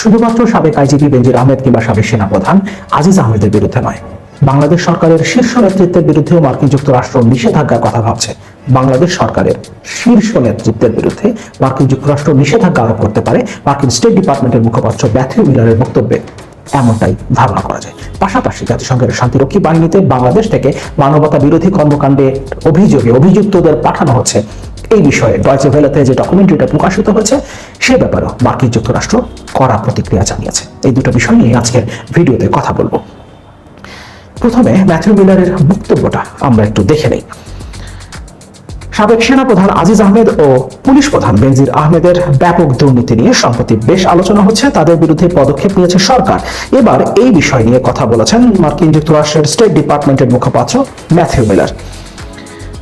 শুধুমাত্র সাবেক আইজিপি বেঞ্জির আহমেদ কিংবা সাবেক সেনাপ্রধান আজিজ আহমেদের বিরুদ্ধে নয়। বাংলাদেশ সরকারের শীর্ষ নেতৃত্বের বিরুদ্ধেও মার্কিন যুক্তরাষ্ট্র নিষেধাজ্ঞার কথা ভাবছে। বাংলাদেশ সরকারের শীর্ষ নেতৃত্বের বিরুদ্ধে মার্কিন যুক্তরাষ্ট্র নিষেধাজ্ঞা আরোপ করতে পারে মার্কিন স্টেট ডিপার্টমেন্টের মুখপাত্র ব্যাথিউ মিলারের বক্তব্যে। এমনটাই ধারণা করা যায়। পাশাপাশি জাতিসংঘের শান্তিরক্ষী বাহিনীতে বাংলাদেশ থেকে মানবতা বিরোধী কর্মকাণ্ডে অভিযোগে অভিযুক্তদের পাঠানো হচ্ছে। এই বিষয়ে ডয়চে ভেলাতে যে ডকুমেন্টারিটা প্রকাশিত হয়েছে, সে ব্যাপারেও মার্কিন যুক্তরাষ্ট্র কড়া প্রতিক্রিয়া জানিয়েছে। এই দুটো বিষয় নিয়ে আজকের ভিডিওতে কথা বলব। প্রথমে ম্যাথিউ মিলারের বক্তব্যটা আমরা একটু দেখে নেই। সাবেক সেনাপ্রধান আজিজ আহমেদ ও পুলিশ প্রধান বেনজির আহমেদের ব্যাপক দুর্নীতি নিয়ে সম্প্রতি বেশ আলোচনা হচ্ছে, তাদের বিরুদ্ধে পদক্ষেপ নিয়েছে সরকার। এবার এই বিষয় নিয়ে কথা বলেছেন মার্কিন যুক্তরাষ্ট্রের স্টেট ডিপার্টমেন্টের মুখপাত্র ম্যাথিউ মিলার।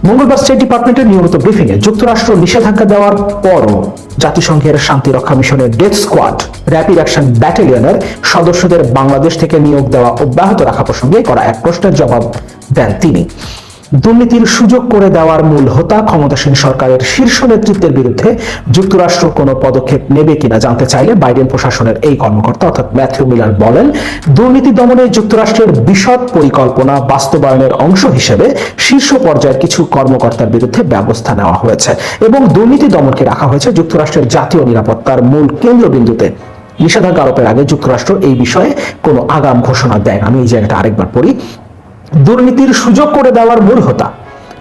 মঙ্গলবার স্টেট ডিপার্টমেন্টের নিয়মিত ব্রিফিংয়ে যুক্তরাষ্ট্র নিষেধাজ্ঞা দেওয়ার পরও জাতিসংঘের শান্তি রক্ষা মিশনের ডেথ স্কোয়াড, র্যাপিড অ্যাকশন ব্যাটালিয়নের সদস্যদের বাংলাদেশ থেকে নিয়োগ দেওয়া অব্যাহত রাখা প্রসঙ্গে করা এক প্রশ্নের জবাব দেন তিনি। দুর্নীতির সুযোগ করে দেওয়ার মূল হোতা ক্ষমতাসীন সরকারের শীর্ষ নেতৃত্বের বিরুদ্ধে যুক্তরাষ্ট্র কোনো পদক্ষেপ নেবে কিনা জানতে চাইলে বাইডেন প্রশাসনের এই কর্মকর্তা অর্থাৎ ম্যাথিউ মিলার বলেন, দুর্নীতি দমনে যুক্তরাষ্ট্রের বিশদ পরিকল্পনা বাস্তবায়নের অংশ হিসেবে শীর্ষ পর্যায়ের কিছু কর্মকর্তার বিরুদ্ধে ব্যবস্থা নেওয়া হয়েছে এবং দুর্নীতি দমনকে রাখা হয়েছে যুক্তরাষ্ট্রের জাতীয় নিরাপত্তার মূল কেন্দ্রবিন্দুতে নিষেধাজ্ঞা আরোপের আগে যুক্তরাষ্ট্র এই বিষয়ে কোনো আগাম ঘোষণা দেয়। আমি এই জায়গাটা আরেকবার পড়ি দুর্নীতির সুযোগ করে দেওয়ার মূল হোতা।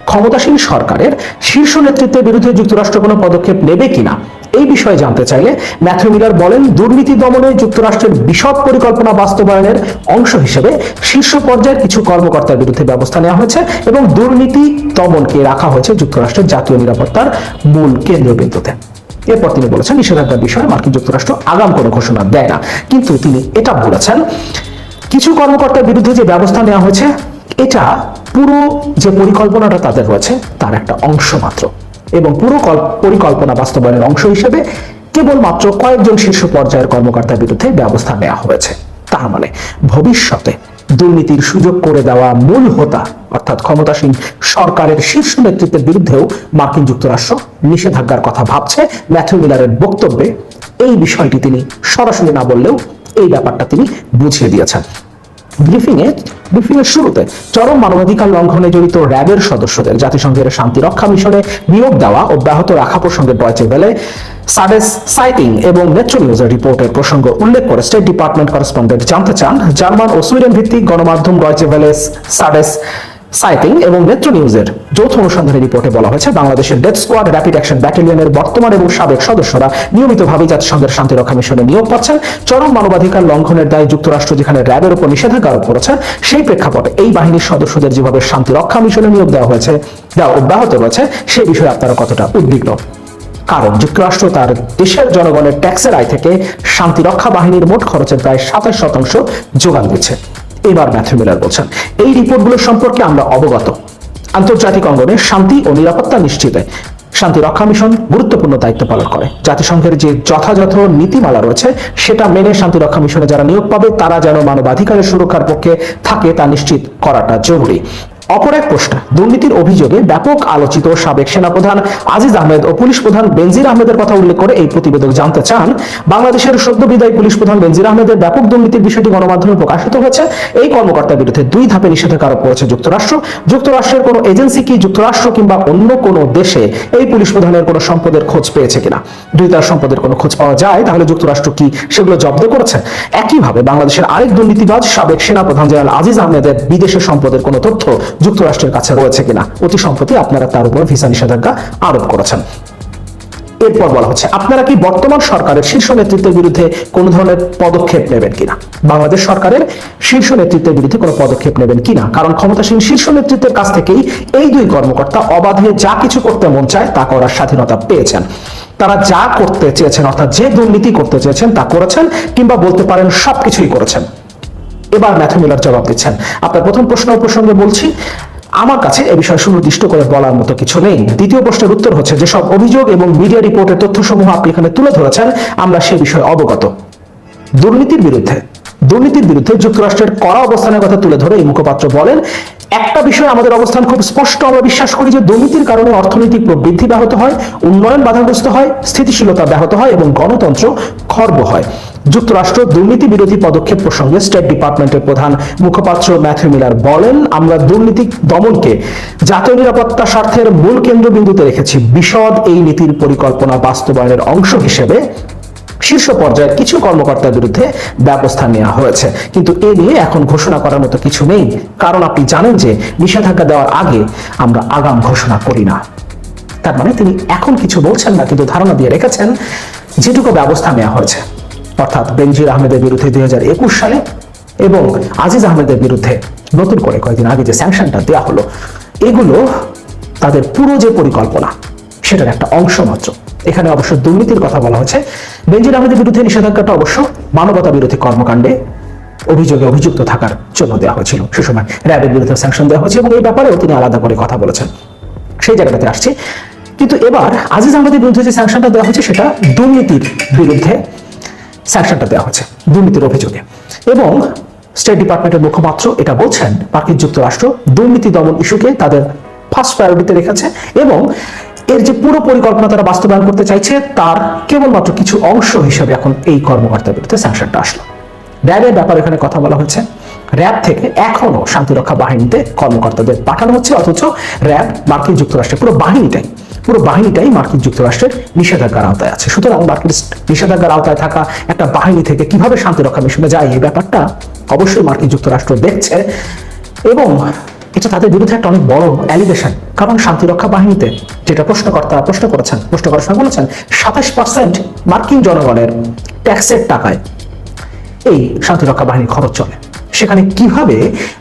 ক্ষমতাসীন সরকারের শীর্ষ নেতৃত্বের বিরুদ্ধে যুক্তরাষ্ট্র কোনো পদক্ষেপ নেবে কিনা, এই বিষয়ে জানতে চাইলে ম্যাথিউ মিলার বলেন, দুর্নীতি দমনে যুক্তরাষ্ট্রের বিশদ পরিকল্পনা বাস্তবায়নের অংশ হিসেবে শীর্ষ পর্যায়ের কিছু কর্মকর্তার বিরুদ্ধে ব্যবস্থা নেওয়া হয়েছে এবং দুর্নীতি দমনকে রাখা হয়েছে যুক্তরাষ্ট্রের জাতীয় নিরাপত্তার মূল কেন্দ্রবিন্দুতে। এরপর তিনি বলেছেন, নিষেধাজ্ঞার বিষয়ে মার্কিন যুক্তরাষ্ট্র আগাম কোনো ঘোষণা দেয় না। কিন্তু তিনি এটা বলেছেন, কিছু কর্মকর্তার বিরুদ্ধে যে ব্যবস্থা নেওয়া হয়েছে এটা পুরো যে পরিকল্পনাটা তাদের রয়েছে, তার একটা অংশ মাত্র। এবং পুরো পরিকল্পনা বাস্তবায়নের অংশ হিসেবে কেবলমাত্র কয়েকজন শীর্ষ পর্যায়ের কর্মকর্তার বিরুদ্ধে ব্যবস্থা নেওয়া হয়েছে। তার মানে ভবিষ্যতে দুর্নীতির সুযোগ করে দেওয়া মূল হোতা, অর্থাৎ ক্ষমতাসীন সরকারের শীর্ষ নেতৃত্বের বিরুদ্ধেও মার্কিন যুক্তরাষ্ট্র নিষেধাজ্ঞার কথা ভাবছে ম্যাথিউ মিলারের বক্তব্যে। এই বিষয়টি তিনি সরাসরি না বললেও এই ব্যাপারটা তিনি বুঝিয়ে দিয়েছেন। ব্রিফিংয়ে ব্রিফিংয়ের শুরুতে চরম মানবাধিকার লঙ্ঘনে জড়িত র্যাবের সদস্যদের জাতিসংঘের শান্তি রক্ষা মিশনে নিয়োগ দেওয়া অব্যাহত রাখা প্রসঙ্গে ডয়চে বেলে সাডেস সাইটিং এবং মেট্রো নিউজের রিপোর্টের প্রসঙ্গ উল্লেখ করে স্টেট ডিপার্টমেন্ট করেসপন্ডেন্ট জানতে চান, জার্মান ও সুইডেন ভিত্তিক গণমাধ্যম ডয়চে ভেলে সাডেস সাইটিং এবং মেট্রো নিউজের যৌথ অনুসন্ধানী রিপোর্টে বলা হয়েছে, বাংলাদেশের ডেথ স্কোয়াড, র্যাপিড অ্যাকশন ব্যাটালিয়নের বর্তমান এবং সাবেক সদস্যরা নিয়মিতভাবে জাতিসংঘের শান্তিরক্ষা মিশনে নিয়োগ পাচ্ছেন। চরম মানবাধিকার লঙ্ঘনের দায়ে যুক্তরাষ্ট্র যেখানে র্যাবের উপর নিষেধাজ্ঞা আরোপ করেছে, সেই প্রেক্ষাপটে এই বাহিনীর সদস্যদের যেভাবে শান্তিরক্ষা মিশনে নিয়োগ দেওয়া হয়েছে দেওয়া অব্যাহত রয়েছে, সে বিষয়ে আপনারা কতটা উদ্বিগ্ন? কারণ যুক্তরাষ্ট্র তার দেশের জনগণের ট্যাক্সের আয় থেকে শান্তিরক্ষা বাহিনীর মোট খরচের প্রায় সাতাশ শতাংশ যোগান দিচ্ছে। এবার ম্যাথু মিলার বলছেন। এই রিপোর্টগুলো সম্পর্কে আমরা অবগত। আন্তর্জাতিক অঙ্গনে শান্তি ও নিরাপত্তা নিশ্চিতে। শান্তি রক্ষা মিশন গুরুত্বপূর্ণ দায়িত্ব পালন করে। জাতিসংঘের যে যথাযথ নীতিমালা রয়েছে, সেটা মেনে শান্তি রক্ষা মিশনে যারা নিয়োগ পাবে, তারা যেন মানবাধিকারের সুরক্ষার পক্ষে থাকে, তা নিশ্চিত করাটা জরুরি। অপর এক প্রশ্ন দুর্নীতির অভিযোগে ব্যাপক আলোচিত সাবেক সেনাপ্রধান আজিজ আহমেদ ও পুলিশ প্রধান বেনজির আহমেদের কথা উল্লেখ করে এই প্রতিবেদক জানতে চান, বাংলাদেশের সদ্য বিদায়ী পুলিশ প্রধান বেনজির আহমেদের ব্যাপক দুর্নীতির বিষয়টি গণমাধ্যমে প্রকাশিত হয়েছে। এই কর্মকর্তার বিরুদ্ধে দুই ধাপে নিষেধাজ্ঞা আরোপ করেছে যুক্তরাষ্ট্র। যুক্তরাষ্ট্রের কোনো এজেন্সি কি যুক্তরাষ্ট্র কিংবা অন্য কোনো দেশে এই পুলিশ প্রধানের কোনো সম্পদের খোঁজ পেয়েছে কিনা? দুই তার সম্পদের কোনো খোঁজ পাওয়া যায়, তাহলে যুক্তরাষ্ট্র কি সেগুলো জব্দ করেছে? একইভাবে বাংলাদেশের আরেক দুর্নীতিবাজ সাবেক সেনাপ্রধান জেনারেল আজিজ আহমেদের বিদেশের সম্পদের কোনো তথ্য যুক্তরাষ্ট্রের কাছে রয়েছে কিনা? অতি সম্প্রতি আপনারা তার উপর ভিসা নিষেধাজ্ঞা আরোপ করেছেন। এরপর বলা হচ্ছে, আপনারা কি বর্তমান সরকারের শীর্ষ নেতৃত্বের বিরুদ্ধে কোনো ধরনের পদক্ষেপ নেবেন কিনা? বাংলাদেশ সরকারের শীর্ষ নেতৃত্বের বিরুদ্ধে কোনো পদক্ষেপ নেবেন কিনা? কারণ ক্ষমতাসীন শীর্ষ নেতৃত্বের কাছ থেকেই এই দুই কর্মকর্তা অবাধে যা কিছু করতে মন চায় তা করার স্বাধীনতা পেয়েছেন। তারা যা করতে চেয়েছেন, অর্থাৎ যে দুর্নীতি করতে চেয়েছেন তা করেছেন কিংবা বলতে পারেন সবকিছুই করেছেন। এবার ম্যাথু মিলার জবাব দিচ্ছেন। আপনার প্রথম প্রশ্ন প্রসঙ্গে বলছি, আমার কাছে এ বিষয়ে সুনির্দিষ্ট করে বলার মতো কিছু নেই। দ্বিতীয় প্রশ্নের উত্তর হচ্ছে যেসব অভিযোগ এবং মিডিয়া রিপোর্টের তথ্যসমূহ আপনি এখানে তুলে ধরেছেন, আমরা সে বিষয়ে অবগত। দুর্নীতির বিরুদ্ধে দুর্নীতির বিরুদ্ধে যুক্তরাষ্ট্রের কড়া অবস্থানের কথা তুলে ধরে এই মুখপাত্র বলেন, একটা বিষয়ে আমাদের অবস্থান খুব স্পষ্ট। আমরা বিশ্বাস করি যে দুর্নীতির কারণে অর্থনৈতিক প্রবৃদ্ধি ব্যাহত হয়, উন্নয়ন বাধাগ্রস্ত হয়, স্থিতিশীলতা ব্যাহত হয় এবং গণতন্ত্র খর্ব হয়। যুক্তরাষ্ট্র দুর্নীতি বিরোধী পদক্ষেপ প্রসঙ্গে স্টেট ডিপার্টমেন্টের প্রধান মুখপাত্র ম্যাথিউ মিলার বলেন, আমরা দুর্নীতি দমনকে জাতীয় নিরাপত্তা স্বার্থের মূল কেন্দ্রবিন্দুতে রেখেছি। বিশদ এই নীতির পরিকল্পনা বাস্তবায়নের অংশ হিসেবে শীর্ষ পর্যায়ের কিছু কর্মকর্তার বিরুদ্ধে ব্যবস্থা নেওয়া হয়েছে। কিন্তু এ নিয়ে এখন ঘোষণা করার মতো কিছু নেই। কারণ আপনি জানেন যে নিষেধাজ্ঞা দেওয়ার আগে আমরা আগাম ঘোষণা করি না। তার মানে তিনি এখন কিছু বলছেন না, কিন্তু ধারণা দিয়ে রেখেছেন যেটুকু ব্যবস্থা নেওয়া হয়েছে। অর্থাৎ বেনজির আহমেদের বিরুদ্ধে দুই হাজার একুশ সালে এবং আজিজ আহমেদের বিরুদ্ধে নতুন করে কয়েকদিন আগে যে স্যাংশনটা দেওয়া হলো, এগুলো তাদের পুরো যে পরিকল্পনা, সেটার একটা অংশ মাত্র। এখানে অবশ্য দুর্নীতির কথা বলা হচ্ছে। বেনজির আহমেদের বিরুদ্ধে নিষেধাজ্ঞাটা অবশ্য মানবতা বিরোধী কর্মকাণ্ডে অভিযোগে অভিযুক্ত থাকার জন্য দেওয়া হয়েছিল। সে সময় র্যাবের বিরুদ্ধে স্যাংশন দেওয়া হয়েছে এবং এই ব্যাপারেও তিনি আলাদা করে কথা বলেছেন। সেই জায়গাটাতে আসছে। কিন্তু এবার আজিজ আহমেদের বিরুদ্ধে যে স্যাংশনটা দেওয়া হয়েছে, সেটা দুর্নীতির বিরুদ্ধে স্যাংশনটা দেওয়া হচ্ছে দুর্নীতির অভিযোগে। এবং স্টেট ডিপার্টমেন্টের মুখপাত্র এটা বলছেন মার্কিন যুক্তরাষ্ট্র দুর্নীতি দমন ইস্যুকে তাদের ফার্স্ট প্রায়োরিটিতে রেখেছে এবং এর যে পুরো পরিকল্পনা তারা বাস্তবায়ন করতে চাইছে, তার কেবলমাত্র কিছু অংশ হিসেবে এখন এই কর্মকর্তার বিরুদ্ধে স্যাংশনটা আসলো। র্যাবের ব্যাপারে এখানে কথা বলা হচ্ছে। র্যাব থেকে এখনও শান্তিরক্ষা বাহিনীতে কর্মকর্তাদের পাঠানো হচ্ছে, অথচ র্যাব মার্কিন যুক্তরাষ্ট্রের পুরো বাহিনীটাই পুরো বাহিনীটাই মার্কিন যুক্তরাষ্ট্রের নিষেধাজ্ঞার আওতায় আছে। সুতরাং মার্কিন নিষেধাজ্ঞার আওতায় থাকা একটা বাহিনী থেকে কীভাবে শান্তিরক্ষা মিশনে যায় এই ব্যাপারটা অবশ্যই মার্কিন যুক্তরাষ্ট্র দেখছে এবং এটা তাদের বিরুদ্ধে একটা অনেক বড় অ্যালিগেশন কারণ শান্তিরক্ষা বাহিনীতে যেটা প্রশ্নকর্তা প্রশ্ন করেছেন প্রশ্ন করার সময় বলেছেন, সাতাশ পার্সেন্ট মার্কিন জনগণের ট্যাক্সের টাকায় এই শান্তিরক্ষা বাহিনীর খরচ চলে। সেখানে কীভাবে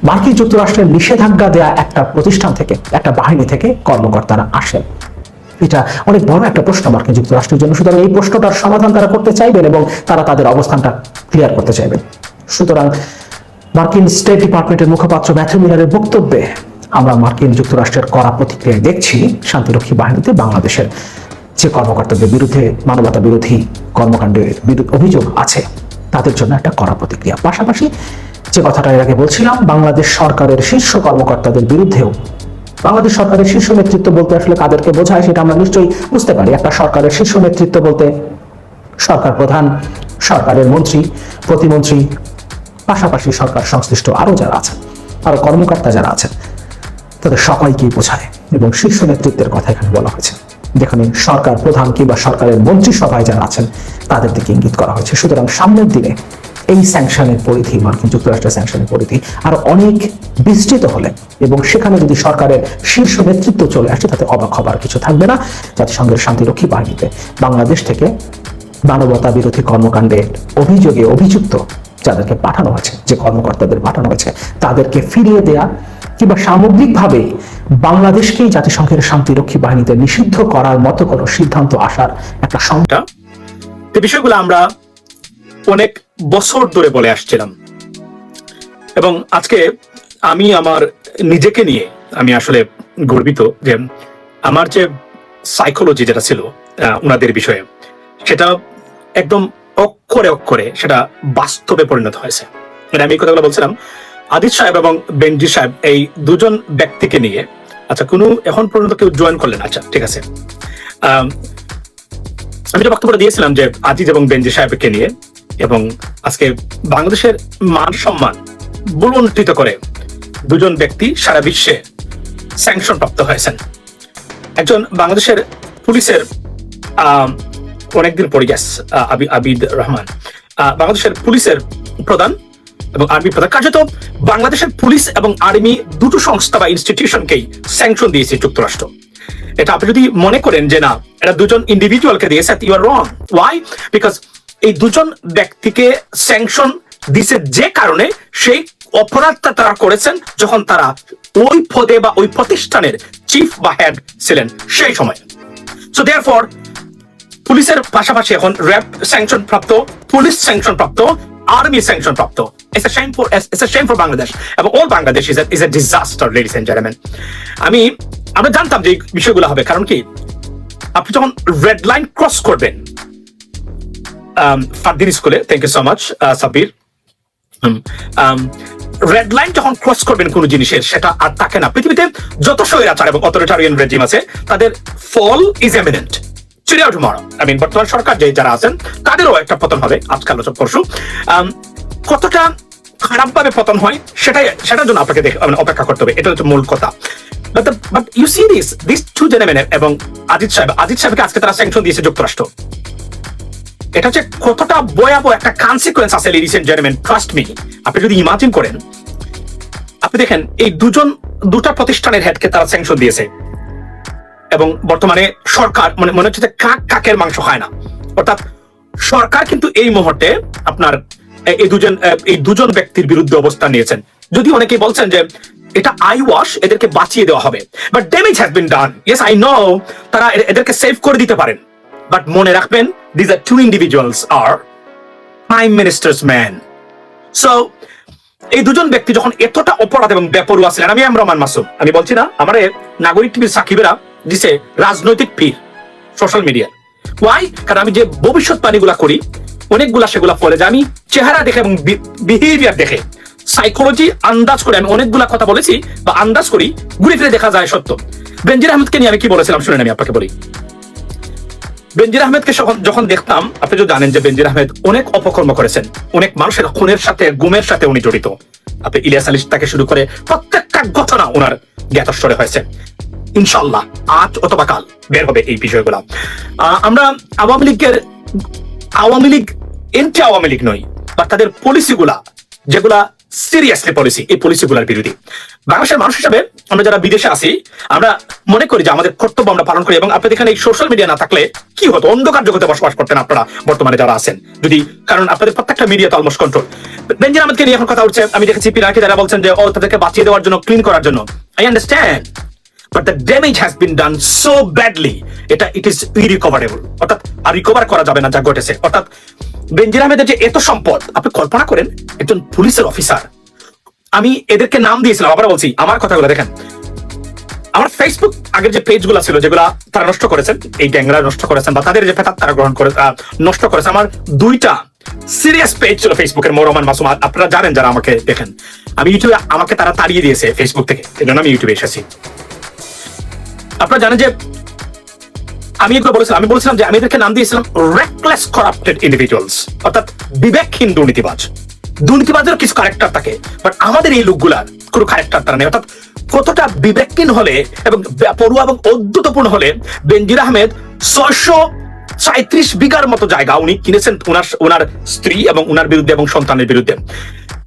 মার্কিন যুক্তরাষ্ট্রের নিষেধাজ্ঞা দেয়া একটা প্রতিষ্ঠান থেকে, একটা বাহিনী থেকে কর্মকর্তারা আসেন? এটা অনেক বড় একটা প্রশ্ন মার্কিন যুক্তরাষ্ট্রের জন্য। সুতরাং এই প্রশ্নটার সমাধান তারা করতে চাইবেন এবং তারা তাদের অবস্থানটা ক্লিয়ার করতে চাইবেন। সুতরাং মার্কিন স্টেট ডিপার্টমেন্টের মুখপাত্র ম্যাথু মিলারের বক্তব্যে আমরা মার্কিন যুক্তরাষ্ট্রের কড়া প্রতিক্রিয়া দেখছি শান্তিরক্ষী বাহিনীতে বাংলাদেশের যে কর্মকর্তাদের বিরুদ্ধে, মানবতা বিরোধী কর্মকাণ্ডের বিরুদ্ধে অভিযোগ আছে, তাদের জন্য একটা কড়া প্রতিক্রিয়া। পাশাপাশি যে কথাটা এর আগে বলছিলাম, বাংলাদেশ সরকারের শীর্ষ কর্মকর্তাদের বিরুদ্ধেও, বাংলাদেশ সরকারের শীর্ষ নেতৃত্ব বলতে আসলে কাদেরকে বোঝায় সেটা আমরা নিশ্চয়ই বুঝতে পারি। একটা সরকারের শীর্ষ নেতৃত্ব বলতে সরকার প্রধান, সরকারের মন্ত্রী, প্রতিমন্ত্রী পাশাপাশি সরকার সংশ্লিষ্ট আরও যারা আছেন, আরও কর্মকর্তা যারা আছেন, তাদের সবাইকেই বোঝায় এবং শীর্ষ নেতৃত্বের কথা এখানে বলা হয়েছে। যেখানে সরকার প্রধান কিংবা সরকারের মন্ত্রিসভায় যারা আছেন, তাদের দিকে ইঙ্গিত করা হয়েছে। সুতরাং সামনের দিনে এই স্যাংশনের পরিধি, মার্কিন যুক্তরাষ্ট্রের স্যাংশনের পরিধি, আরও অনেক বিস্তৃত হলে এবং সেখানে যদি সরকারের শীর্ষ নেতৃত্ব চলে আসে, তাতে অবাক হবার কিছু থাকবে না। জাতিসংঘের শান্তিরক্ষী বাহিনীতে বাংলাদেশ থেকে মানবতা বিরোধী কর্মকাণ্ডের অভিযোগে অভিযুক্ত যাদেরকে পাঠানো হয়েছে, যে কর্মকর্তাদের পাঠানো হয়েছে, তাদেরকে ফিরিয়ে দেয়া কিংবা সামগ্রিকভাবে বাংলাদেশকেই জাতিসংঘের শান্তিরক্ষী বাহিনীতে নিষিদ্ধ করার মতো কোনো সিদ্ধান্ত আসার একটা সং- টা যে বিষয়গুলো আমরা অনেক বছর ধরে বলে আসছিলাম। এবং আজকে আমি আমার নিজেকে নিয়ে আমি আসলে গর্বিত যে আমার যে সাইকোলজি যেটা ছিল ওনাদের বিষয়ে, সেটা একদম অক্ষরে অক্ষরে সেটা বাস্তবে পরিণত হয়েছে। মানে আমি এই কথাগুলো বলছিলাম। আদিত সাহেব এবং বেনজি সাহেব, এই দুজন ব্যক্তিকে নিয়ে আচ্ছা কোনো এখন পর্যন্ত কেউ জয়েন করলেন? আচ্ছা ঠিক আছে। আমি যে বক্তব্য দিয়েছিলাম যে আজিজ এবং বেঞ্জি সাহেবকে নিয়ে এবং আজকে বাংলাদেশের মান সম্মান বুলন্টিত করে দুজন ব্যক্তি সারা বিশ্বে স্যাংশন প্রাপ্ত হয়েছেন। একজন বাংলাদেশের পুলিশের অনেকদিন পরে গ্যাস আবিদ রহমান। বাংলাদেশের পুলিশের প্রধান এবং আর্মি প্রধান। কার্যত বাংলাদেশের পুলিশ এবং আর্মি দুটো সংস্থা বা ইনস্টিটিউশনকেই স্যাংশন দিয়েছে যুক্তরাষ্ট্র। এটা আপনি যদি মনে করেন যে না এটা দুজন ইন্ডিভিজুয়ালকে দিয়েছে you are wrong why because এই দুজন ব্যক্তিকে স্যাংশন দিছে যে কারণে সেই অপরাধটা তারা করেছেন যখন তারা ওই পদে বা ওই প্রতিষ্ঠানের চিফ বা হেড ছিলেন সেই সময়। সো দেয়ার ফর পুলিশের পাশাপাশি এখন র্যাব স্যাংশন প্রাপ্ত, পুলিশ স্যাংশন প্রাপ্ত আর্মি স্যাংশন প্রাপ্ত। বাংলাদেশ এবং all Bangladesh is is a disaster ladies and gentleman আমি, আমরা জানতাম যে বিষয়গুলো হবে, কারণ কি? আপনি যখন রেড লাইন ক্রস করবেন ফারদিন স্কুলে thank you so much Sabbir. Red line যখন ক্রস করবেন কোনো জিনিসের সেটা আর থাকে না। পৃথিবীতে যত স্বৈরাচার এবং অথরিটারিয়ান রেজিম আছে, তাদের ফল ইজ এমিনেন্ট চিরিয়াও টুমরো আই মিন বর্তমান সরকার যে যারা আছেন, তাদেরও একটা পতন হবে আজকাল পরশু কতটা খারাপভাবে পতন হয়, সেটাই সেটার জন্য আপনাকে মানে অপেক্ষা করতে হবে। এটা হচ্ছে মূল কথা। But you see this this two জেনেমেন এবং আজিত সাহেব আজিত সাহেবকে আজকে তারা স্যাংশন দিয়েছে যুক্তরাষ্ট্র। এটা হচ্ছে কতটা ভয়াবহ একটা কনসিকুয়েন্স আছে এন্ড জেন্টলম্যান ট্রাস্ট মি আপনি যদি ইমাজিন করেন, আপনি দেখেন, এই দুজন দুটা প্রতিষ্ঠানের হেডকে তারা স্যাংশন দিয়েছে। এবং বর্তমানে সরকার মানে মনে হচ্ছে কাক কাকের মাংস খায় না। অর্থাৎ সরকার কিন্তু এই মুহূর্তে আপনার এই দুজন এই দুজন ব্যক্তির বিরুদ্ধে অবস্থান নিয়েছেন। যদি অনেকেই বলছেন যে এটা আই ওয়াশ এদেরকে বাঁচিয়ে দেওয়া হবে। But damage has been done yes I know তারা এদেরকে সেভ করে দিতে পারেন। বাট মনে রাখবেন these are two individuals are prime ministers man so এই দুজন ব্যক্তি যখন এতটা অপরাধ এবং বেপরুয়া ছিলেন, আমি এম রহমান মাসুম, আমি বলছি না, আমার নাগরিক টিভির সাকিবেরা দিছে রাজনৈতিক পীর সোশ্যাল মিডিয়া ওয়াই কারণ আমি যে ভবিষ্যৎবাণীগুলা করি, অনেকগুলা সেগুলা ফলে যে আমি চেহারা দেখে এবং বিহেভিয়ার দেখে সাইকোলজি আন্দাজ করে, আমি অনেকগুলা কথা বলেছি বা আন্দাজ করি ঘুরে ফিরে দেখা যায় সত্য। বেনজির আহমেদকে নিয়ে আমি কি বলেছিলাম, শুনেন, আমি আপনাকে বলি। বেনজির আহমেদকে যখন দেখতাম, আপনি তো জানেন যে বেনজির আহমেদ অনেক অপকর্ম করেছেন, অনেক মানুষের খুনের সাথে, গুমের সাথে উনি জড়িত। আপনি ইলিয়াস আলী তাকে শুরু করে প্রত্যেকটা ঘটনা ওনার জ্ঞাতস্বরে হয়েছে। ইনশাল্লাহ আজ অথবা কাল বের হবে এই বিষয়গুলো। আমরা আওয়ামী লীগের, Awami League anti Awami League নই বা তাদের পলিসিগুলা, যেগুলা সিরিয়াসলি পলিসি, এই পলিসিগুলার বিরোধী। বাংলাদেশের মানুষ হিসাবে আমরা যারা বিদেশে আছি, আমরা মনে করি যে আমাদের কর্তব্য আমরা পালন করি, এবং আপনাদের এখানে এই সোশ্যাল মিডিয়া না থাকলে কি হতো? অন্ধকার জগতে বসবাস করতেন আপনারা বর্তমানে যারা আছেন। যদি, কারণ আপনাদের প্রত্যেকটা মিডিয়া তো অলমোস্ট কন্ট্রোল বেঞ্জিন আহমেদকে নিয়ে এখন কথা উঠছে, আমি দেখেছি পিনাকি যারা বলছেন যে, ও তাদেরকে বাঁচিয়ে দেওয়ার জন্য ক্লিন করার জন্য। I understand but the damage has been done so badly এটা ইট ইজ ইরিকভারেবল অর্থাৎ আর রিকভার করা যাবে না, যা ঘটেছে। অর্থাৎ বেঞ্জির আহমেদের যে এত সম্পদ, আপনি কল্পনা করেন, একজন পুলিশের অফিসার আমি এদেরকে নাম দিয়েছিলাম আবার বলছি, আমার কথাগুলো দেখেন। আমার ফেসবুক আগের যে পেজগুলো ছিল, যেগুলা তারা নষ্ট করেছেন, এই গ্যাংরা নষ্ট করেছেন, বা তাদের যে ফেতার তারা গ্রহণ করে নষ্ট করেছে। আমার দুইটা সিরিয়াস পেজ ছিল ফেসবুকের মরমান মাসুম। আপনারা জানেন যারা আমাকে দেখেন। আমি ইউটিউবে, আমাকে তারা তাড়িয়ে দিয়েছে ফেসবুক থেকে এই জন্য আমি ইউটিউবে এসেছি। আপনারা জানেন যে আমি এগুলো বলেছিলাম, আমি বলেছিলাম যে আমি এদেরকে নাম দিয়েছিলাম রেকলেস করাপ্টেড ইন্ডিভিজুয়ালস অর্থাৎ বিবেকহীন দুর্নীতিবাজ দুর্নীতিবাজের কিছু ক্যারেক্টার থাকে বাট আমাদের এই লোকগুলার কোনো ক্যারেক্টার তারা নেই। অর্থাৎ কতটা বিবেকহীন হলে এবং পড়ুয়া এবং অদ্ভুতপূর্ণ হলে বেনজির আহমেদ ছয়শো সাঁত্রিশ বিঘার মতো জায়গা উনি কিনেছেন ওনার ওনার স্ত্রী এবং ওনার বিরুদ্ধে এবং সন্তানের বিরুদ্ধে।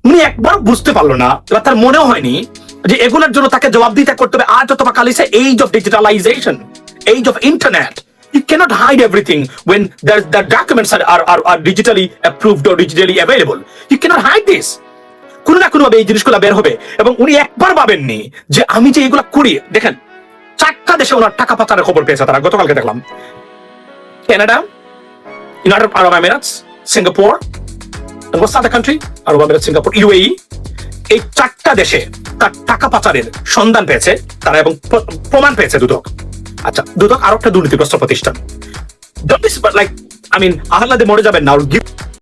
উনি একবার বুঝতে পারল না, এবার তার মনেও হয়নি যে এগুলোর জন্য তাকে জবাব দিতে করতে হবে আজ অথবা কাল ইসে age of digitalization age of internet You cannot hide everything when the, the documents are, are, are, are digitally approved or digitally available. Cannot hide this. কোনো না এই জিনিসগুলো বের হবে এবং উনি একবার যে আমি যে এগুলো করি দেখেন চারটা দেশে ওনার টাকা পাচারের খবর পেয়েছে তারা গতকালকে দেখলাম Canada united Arab Singapore country? আরব আমিরাত সিঙ্গাপুর ইউএই এই চারটা দেশে তার টাকা পাচারের সন্ধান পেয়েছে, তারা এবং প্রমাণ পেয়েছে দুদক। আচ্ছা দুদক আরও একটা দুর্নীতিগ্রস্ত প্রতিষ্ঠান। লাইক আই মিন আহ্লাদে মরে যাবেন না